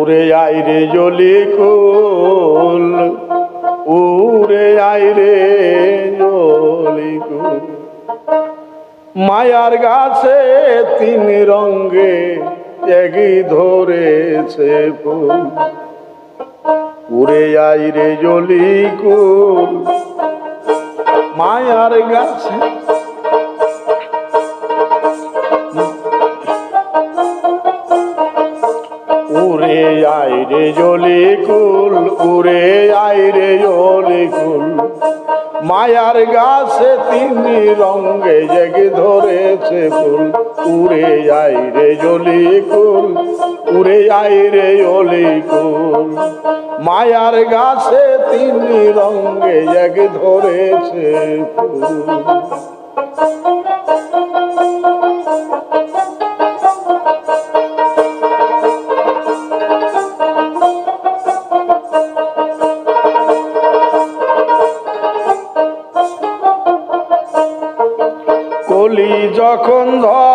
উরে আইরে জলি কুল উরে আইরে জলি কুল। মায়ার গাছে তিন রঙ্গে একই ধরেছে ফুল। উড়ে আইরে জলি কুল, মায়ার গাছে উড়ে আইরে জলি কুল, উড়ে আইরে জলি কুল। মায়ার গাছে তিনি রঙে জেগে ধরেছে ফুল। উড়ে আইরে জলি কুল, উড়ে আইরে জলি কুল। মায়ার গাছে তিনি রঙে জেগে ধরেছে ফুল। যখন ধরে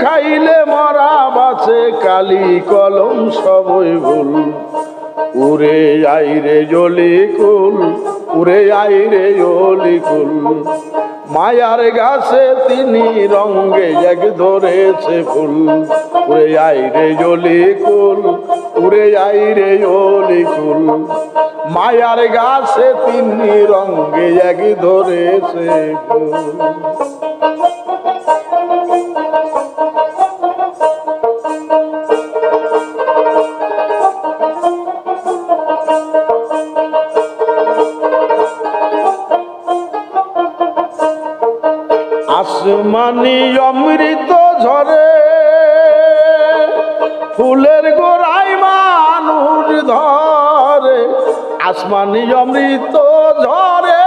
খাইলে মরা বাছে কালি কলম সবই ভুল। উরে আইরে জলি কুল উরে আইরে জলি কুল মায়ার গাছে তিনি রঙ্গে এক ধরেছে ফুল। উরে আইরে জলি কুল উরে আইরে জলি কুল মায়ার গাছে তিনি রঙ্গে এক ধরেছে ফুল। আসমানি অমৃত ঝরে, ফুলের গোড়াই মানুষ ধরে, আসমানি অমৃত ঝরে।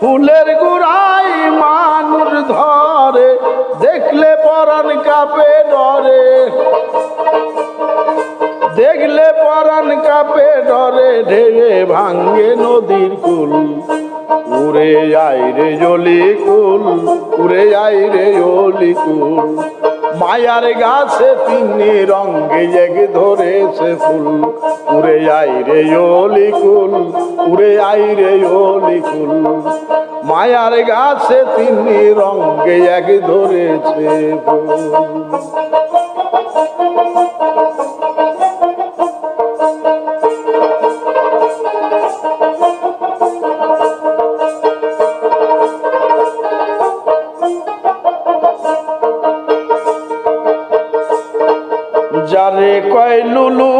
ফুলের গোড়াই মানুষ ধরে, দেখলে পরাণ কাপে ডরে। দেখলে পরাণ কাপে ঢেবে ভাঙ্গে নদীর কুল। উড়ে যাই রে জলি কুল, উড়ে যাই রে জলি কুল। মায়ার গাছে তিনি রঙ্গে জেগে ধরেছে ফুল। উড়ে আইরে জলি কুল, উড়ে যাই রে জলি কুল। মায়ার গাছে তিনি রঙ্গে এক ধরেছে ফুল। যারে কয়, লুলু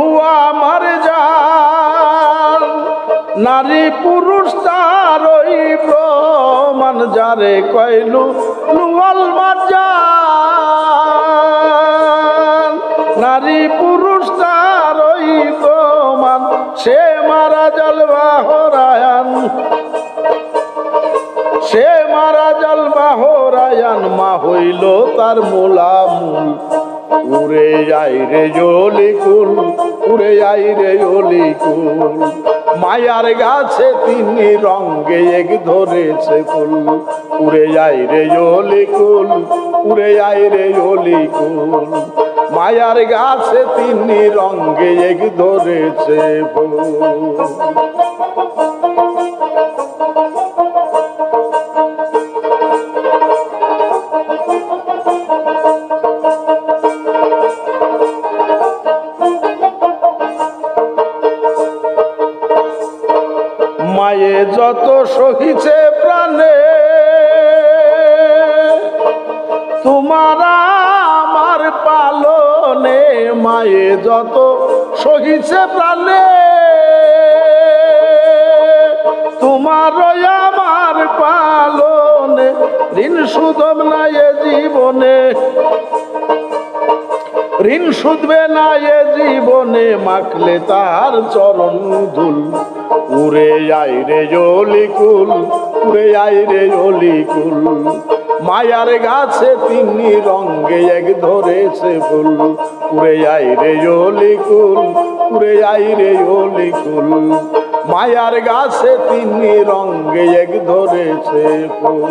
আমার জান। নারী পুরুষ তার ওই প্রমাণ, যারে কয় লুয়াল মাজান নারী পুরুষ তার ওই প্রমাণ, সে মারা জলবা হরায়ান সে মারা জল বাহরায়ান, মা হইল তার মোলামুল উড়ে যাই রে জলি কুল উড়ে যাই রে জলি কুল মায়ার গাছে তিনি রঙ্গে এক ধরেছে ফুল। উড়ে যাই রে জলি কুল উড়ে যাই রে জলি কুল মায়ার গাছে তিনি রঙ্গে এক ধরেছে ফুল। যত সহিছে প্রাণে, তোমার আমার পালনে মায়ে যত সহিছে প্রাণে, তোমার আমার পালনে ঋণ সুদম নাই জীবনে। ঋণ শুধবে না এ জীবনে, মাখলে তার চরণ ধুল। উড়ে আই রে জলিকুল, উড়ে আই রে জলিকুল। মায়ার গাছে তিনি রঙ্গে এক ধরেছে ফুল। উড়ে আই রে জলিকুল, উড়ে আই রে জলিকুল। মায়ার গাছে তিনি রঙ্গে এক ধরেছে ফুল।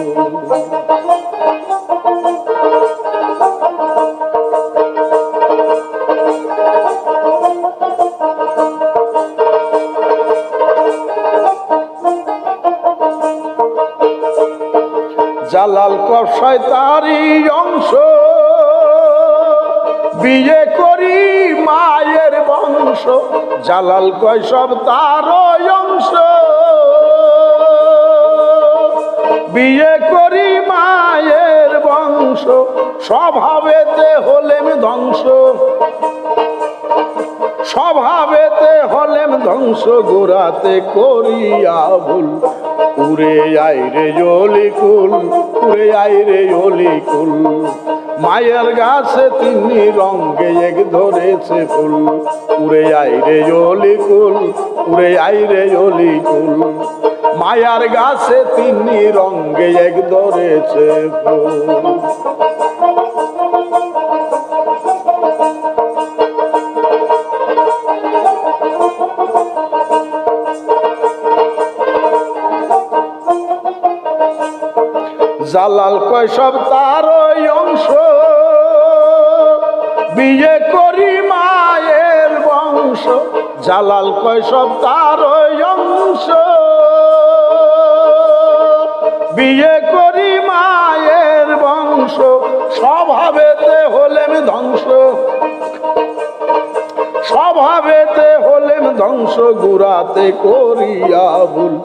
জালাল কষায় তারই অংশ। বিয়ে করি মায়ের বংশ, জালাল কয় সব তার অংশ। বিয়ে করি মায়ের বংশ, স্বভাবেতে হলেম ধ্বংস। স্বভাবেতে হলেম ধ্বংস, গোড়াতে করিয়া ভুল। উড়ে আই উড়ে আইরে জলিকুল মায়ের গাছে তিনি রঙ্গে এক ধরেছে ফুল। উড়ে আই উড়ে আইরে জলিকুল মায়ার গাছে তিনি রঙ্গে এক ধরেছে ফুল। জালাল কয় সব তার ওই অংশ। বিয়ে করি মায়ের বংশ। জালাল কয় সব তার ওই অংশ। বিয়ে করি মায়ের বংশ। স্বভাবেতে হলেম ধ্বংস। স্বভাবেতে হলেম ধ্বংস, গুড়াতে করিয়া ভুল।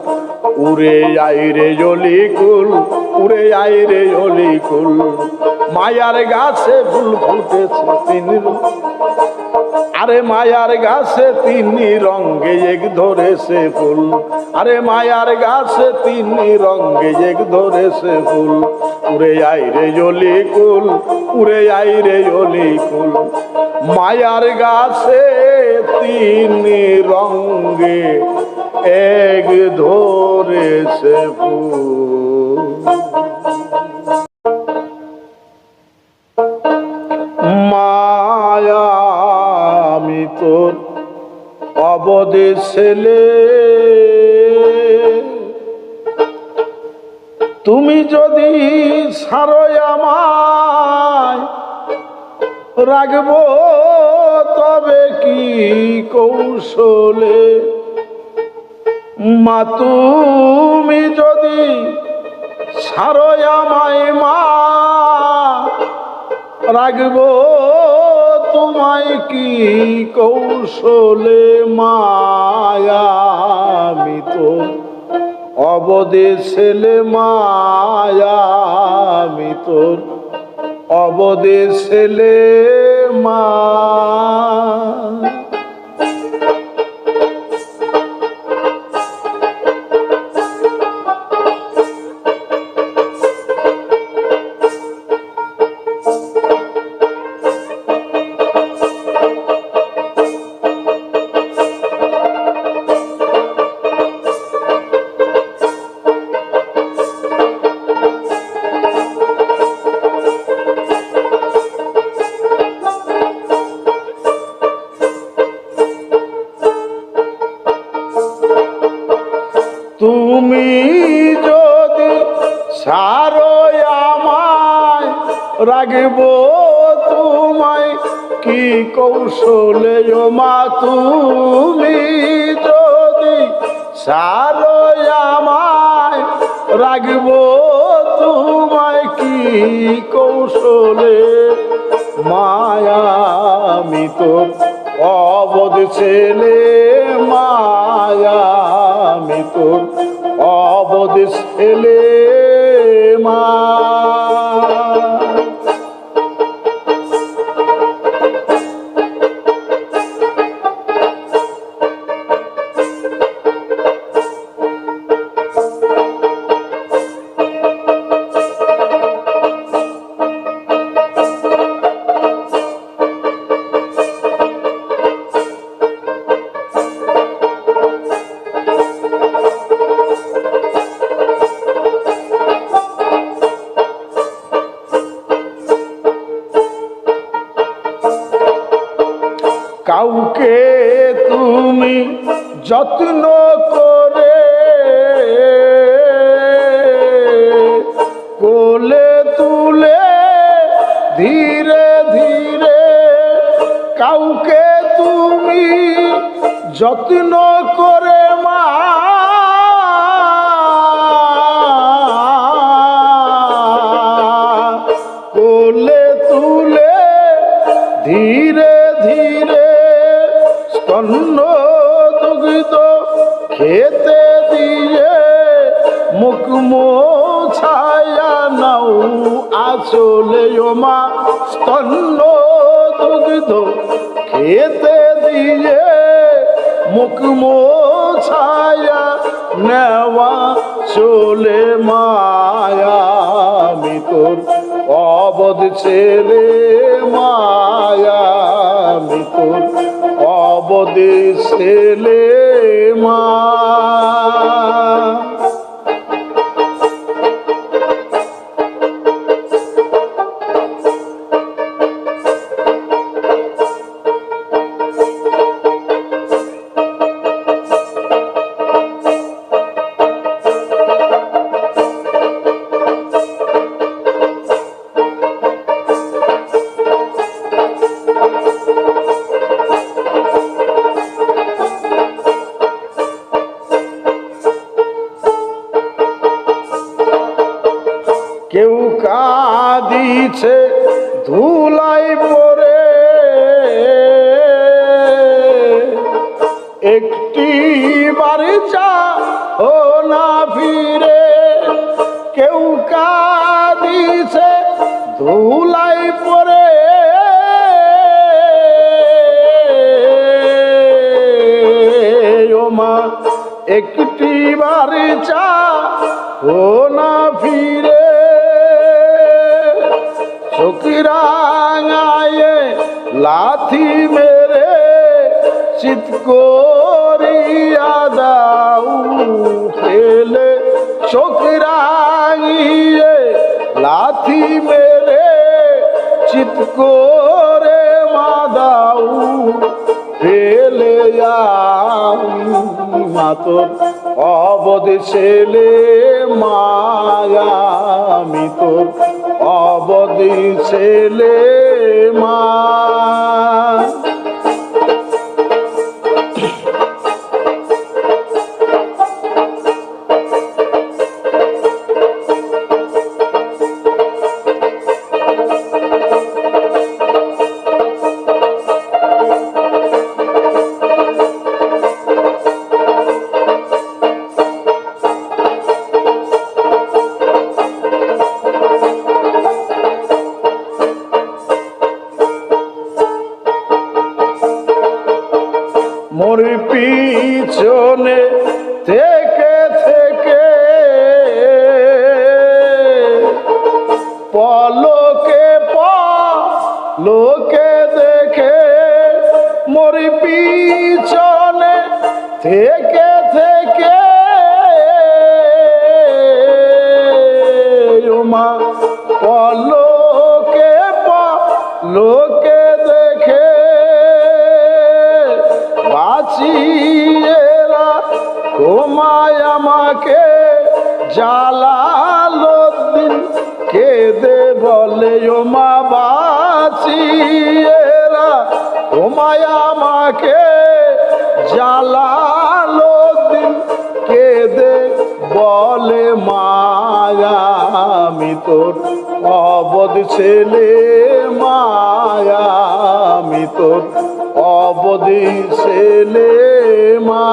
উড়ে আইরে জলিকুল উড়ে আইরে জলিকুল মায়ার গাছে ফুল ফুটেছে তিনি আরে মায়ার গাছে তিনি রঙ্গে এক ধরেছে ফুল। আরে মায়ার গাছে তিনি রঙ্গে এক ধরেছে ফুল। উড়ে আয় রে আইরে জলিকুল উড়ে আইরে জলিকুল মায়ার গাছে তিনি রঙ্গে এক ধরেছে ফুল। আমি তোর অবদে ছেলে তুমি যদি ছাড়ো আমায় রাখব, তবে কি কৌশলে? মা, তুমি যদি ছাড়ো আমায় মা রাখব তোমায় কি কৌশলে মায়ামি তো অবদে ছেলে মায়ামি তোর অবদে ছেলে মা তোর অবধ ছেলে মা যত্ন করে কোলে তুলে ধীরে ধীরে কাউকে তুমি যত্ন করে মা আসলে মা স্তন্য দুগ্ধ খেতে দিয়ে মুখ ছায়া নেওয়া চলে মায়া আমি তোর অবধ ছেলে মায়া আমি তোর অবধ ছেলে মা। ধুলাই পরে ও মা, একটি বারে চা ও না ফিরে। চকিরাঙায়ে লাথি মেরে চিত করিয়া দাও ফেলে চকিরাঙিয়ে লাথি মেরে চিত করে মাদাউ পেলে মাতর। অবধ ছেলে মায়া আমি তোর অবধ ছেলে মা পলকে লোকে দেখে। বাঁচিয়েরা তোমায় আমাকে জালালো দিন। কেঁদে বলে ও মা বাঁচিয়েরা তোমায় আমাকে জালালো দিন। কেঁদে বলে মায়া আমি তোর অবধ ছেলে মায়া আমি তোর অবধি ছেলে মা।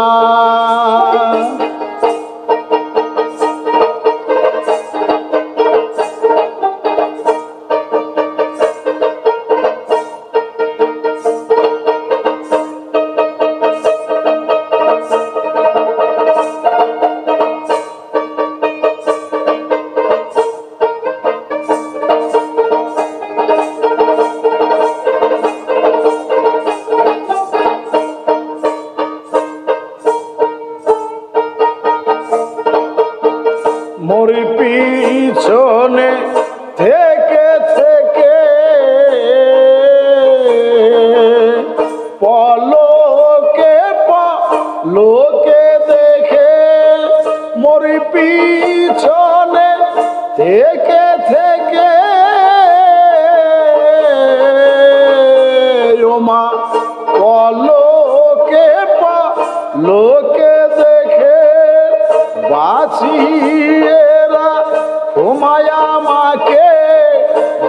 তোমায় আমাকে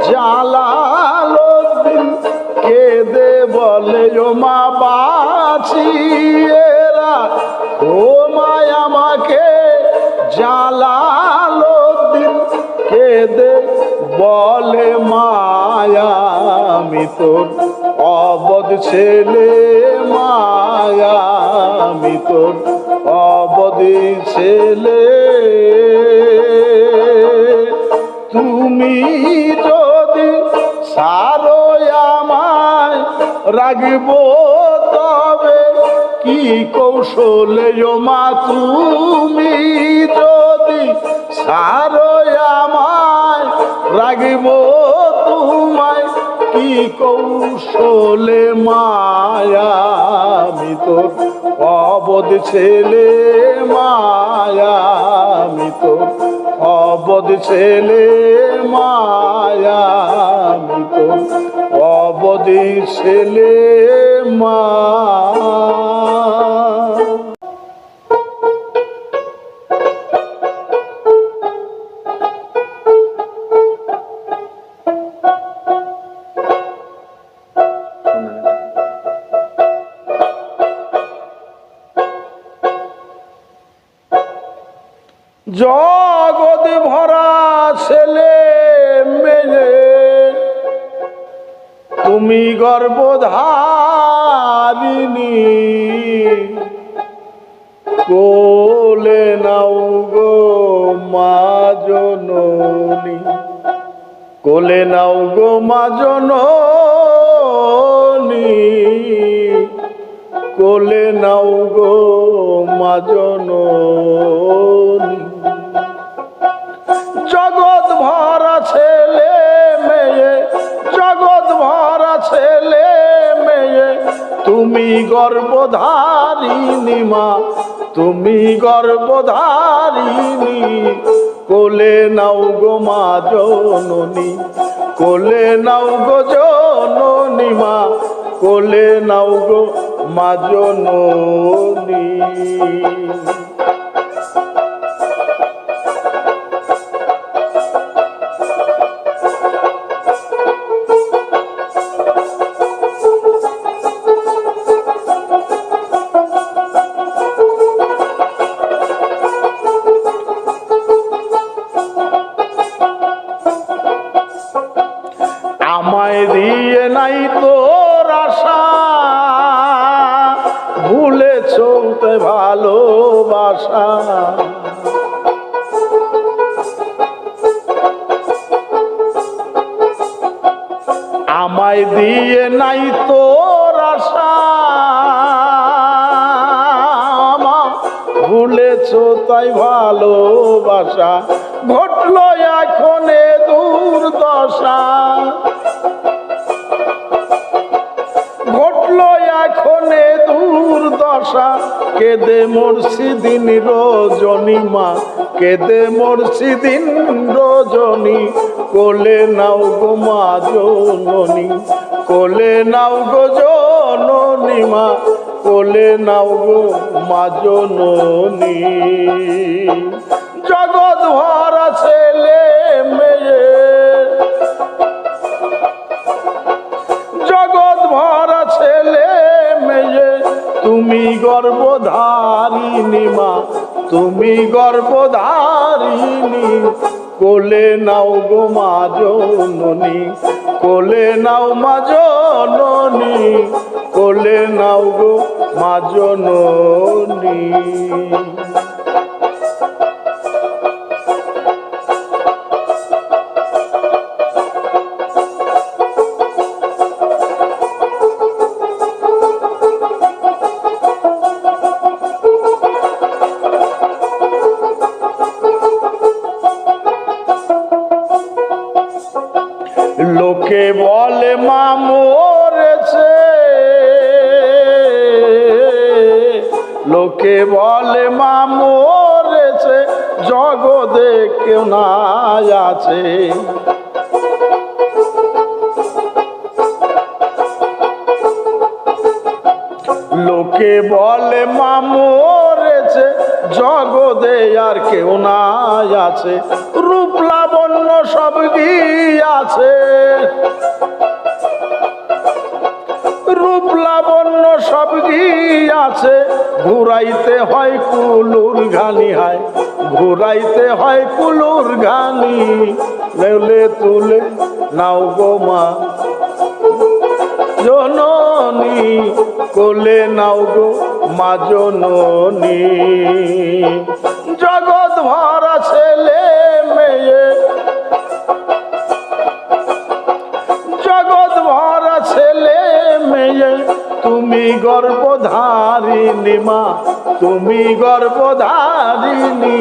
জ্বালালো দিন কেঁদে বলে, ও মা ও তোমায় আমাকে জ্বালালো দিন কেঁদে বলে, মায়া, আমি অবধ ছেলে, মায়া, আমি অবধি ছেলে, তুমি যদি সারো আমায় রাগব তবে কি কৌশলে মা, তুমি যদি সারো আমায় রাগব তোমায় কি কৌশলে মায়া আমি তোর অবধ ছেলে মায়া তো অবধ ছেলে মায়া তো অবধি ছেলে মা জননী। কোলে নাও গো মা জননী। কোলে নাও গো মা জননী। জগৎ ভরা ছেলে মেয়ে, জগৎ ভরা ছেলে মেয়ে, তুমি গর্ভধারিণী মা, তুমি গর্ভধারিণী। কোলে নাও গো মা জননী, কোলে নাও গো জননী মা, কোলে নাও গো মা জননী। মা কেদে মরছি দিন রজনী, কোলে নাও গো মা জননী কোলে নাও গো জননী মা, কোলে নাও গো মা জননী। জগৎ ভরা ছেলে মেয়ে, জগৎ ভরা ছেলে মেয়ে, তুমি গর্ভধারিণী মা তুমি গর্ভধারিণী, কোলে নাও গো মা জননী, কোলে নাও মা জননী, কোলে নাও গো মা জননী। বলে মা মরেছে লোকে বলে মা মরেছে জগতে কেউ নাই আছে। লোকে বলে মা মরেছে জগদে আর কেউ নাই আছে। রূপ লাবণ্য সব আছে সব আছে ঘুরাইতে হয় কুলুর ঘানি ঘুরাইতে হয় কুলুর ঘানি তুলে নাও গো মা। জননী, কোলে নাও গো মা জননী। জগৎ ভরা ছেলে মেয়ে ভরা ছেলে মেয়ে, তুমি গর্ভধারিণী মা, তুমি গর্ভধারিণী।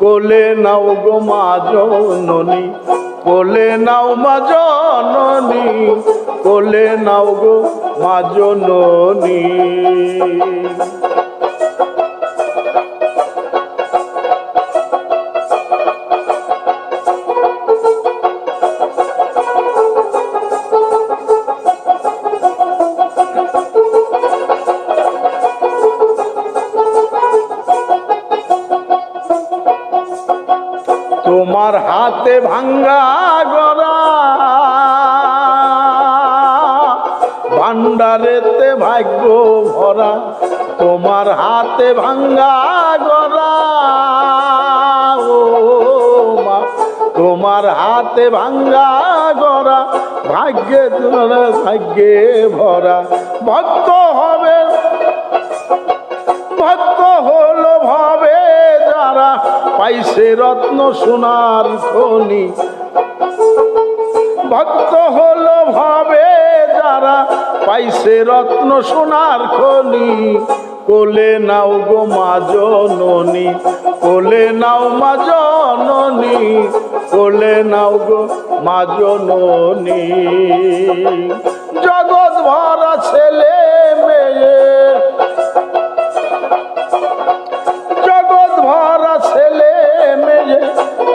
কোলে নাও গো মা জননী, কোলে নাও মা জননী, কোলে নাও গো মা জননী। তোমার হাতে ভাঙ্গা গড়া ভান্ডারেতে ভাগ্য ভরা, তোমার হাতে ভাঙ্গা গড়া ও মা, তোমার হাতে ভাঙ্গা গড়া ভাগ্যে ভাগ্যে ভরা। ভক্ত পাইছে রত্ন সোনার খনি ভক্ত হলো ভাবে যারা পাইছে রত্ন সোনার খনি কোলে নাও গো মা জননী, কোলে নাও মা জননী, কোলে নাও গো মা জননী। জগৎ ভরা ছেলে মেয়ে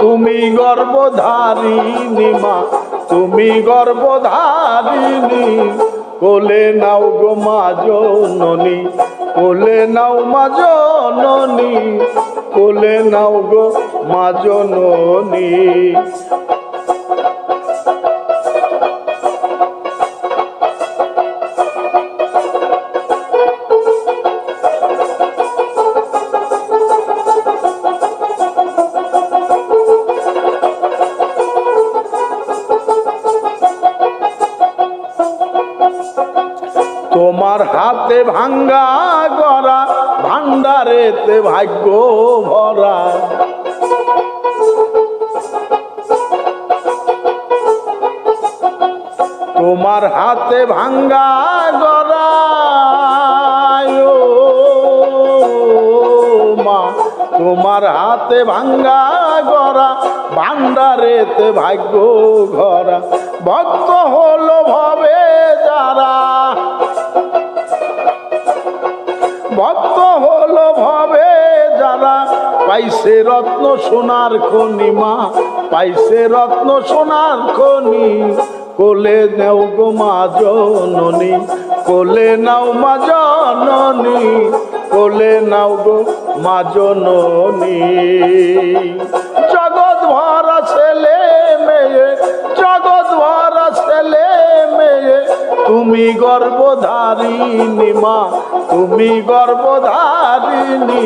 তুমি গর্ভধারিণী মা, তুমি গর্ভধারিণী। কোলে নাও গো মা জননী, কোলে নাও মা জননী, কোলে নাও গো মা জননী। তোমার হাতে ভাঙ্গা গড়া ভান্ডারেতে ভাগ্য ভরা। তোমার হাতে ভাঙ্গা গড়া মা, তোমার হাতে ভাঙ্গা গড়া ভান্ডারেতে ভাগ্য ঘরা ভক্ত হলো ভবে পাইছে রত্ন সোনার খনি, মা। পাইছে রত্ন সোনার খনি। কোলে নেও গো মা জননী, কোলে নাও মা জননী, কোলে নাও গো মা জননী। জগৎ ভরা ছেলে মেয়ে, জগৎ ভরা ছেলে মেয়ে, তুমি গর্ভধারিণী মা, তুমি গর্ভধারিণী।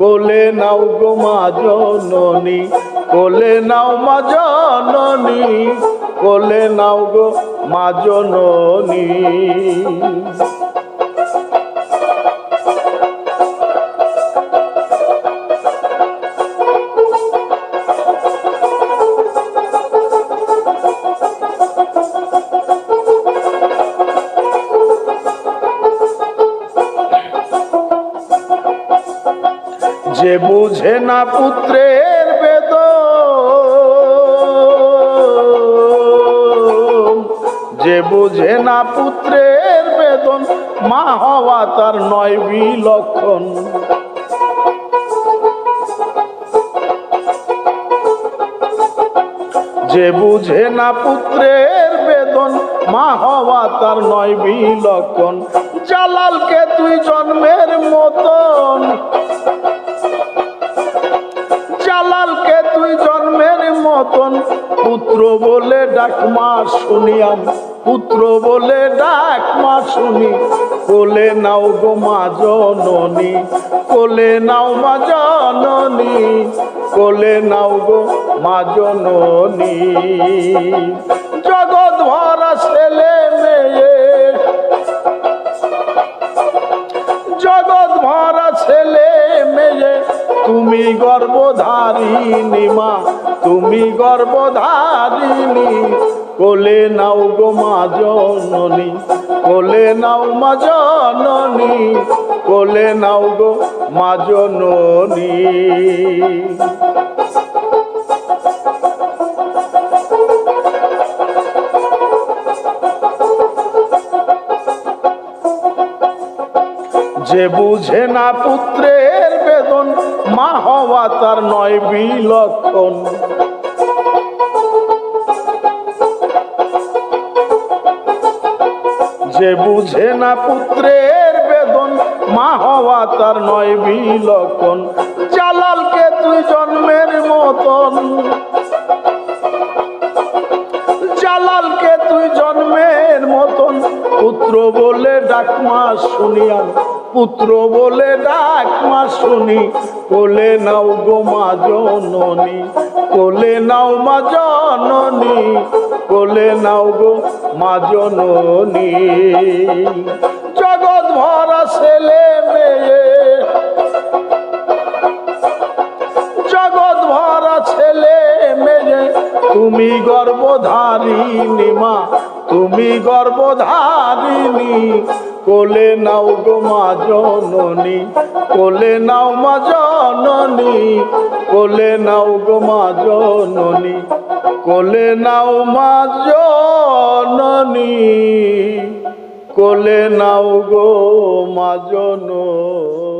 কোলে নাও গো মা জননী কোলে নাও মা জননী কোলে নাও গো মা জননী। যে বুঝে না পুত্রের বেদ যে বুঝে না পুত্রের বেদন, মা হওয়া তার নয় বিলক্ষণ। যে বুঝে না পুত্রের বেদন, মা হওয়া তার নয় বিলক্ষণ। জালালকে তুই জন্মের মতন মতন পুত্র বলে ডাকমা শুনিয়াম পুত্র বলে ডাক মা শুনি, কোলে নাও গো মা জননী, কোলে নাও মা জননী, কোলে নাও গো মা জননী। জগৎ ভরা ছেলে মেয়ে, জগৎ ভরা ছেলে মেয়ে, তুমি গর্ভধারিণী মা তুমি গর্ভধারিণী, কোলে নাও গো মা জননী, কোলে নাও মা জননী, কোলে নাও গো মা জননী। যে বুঝে না বেদন মা হওয়া তার নয় বিলক্ষণ। যে বুঝে না পুত্রের বেদন, মা হওয়া তার নয় বিলক্ষণ। জালালকে তুই জন্মের মতন। জালালকে তুই জন্মের মতন। পুত্র বলে ডাকমা শুনিয়ান। পুত্র বলে ডাক মা শুনি। কোলে নাও গো মা জননী, কোলে নাও মা জননী, কোলে নাও গো মা জননী। জগৎ ভরা ছেলে মেয়ে, জগৎ ভরা ছেলে মেয়ে, তুমি গর্ভধারিণী মা, তুমি গর্ভধারিণী। কোলে নাও গো মা জননী, কোলে নাও মা জননী, কোলে নাও গো মা জননী, কোলে নাও মা জননী, কোলে নাও গো মা জননী।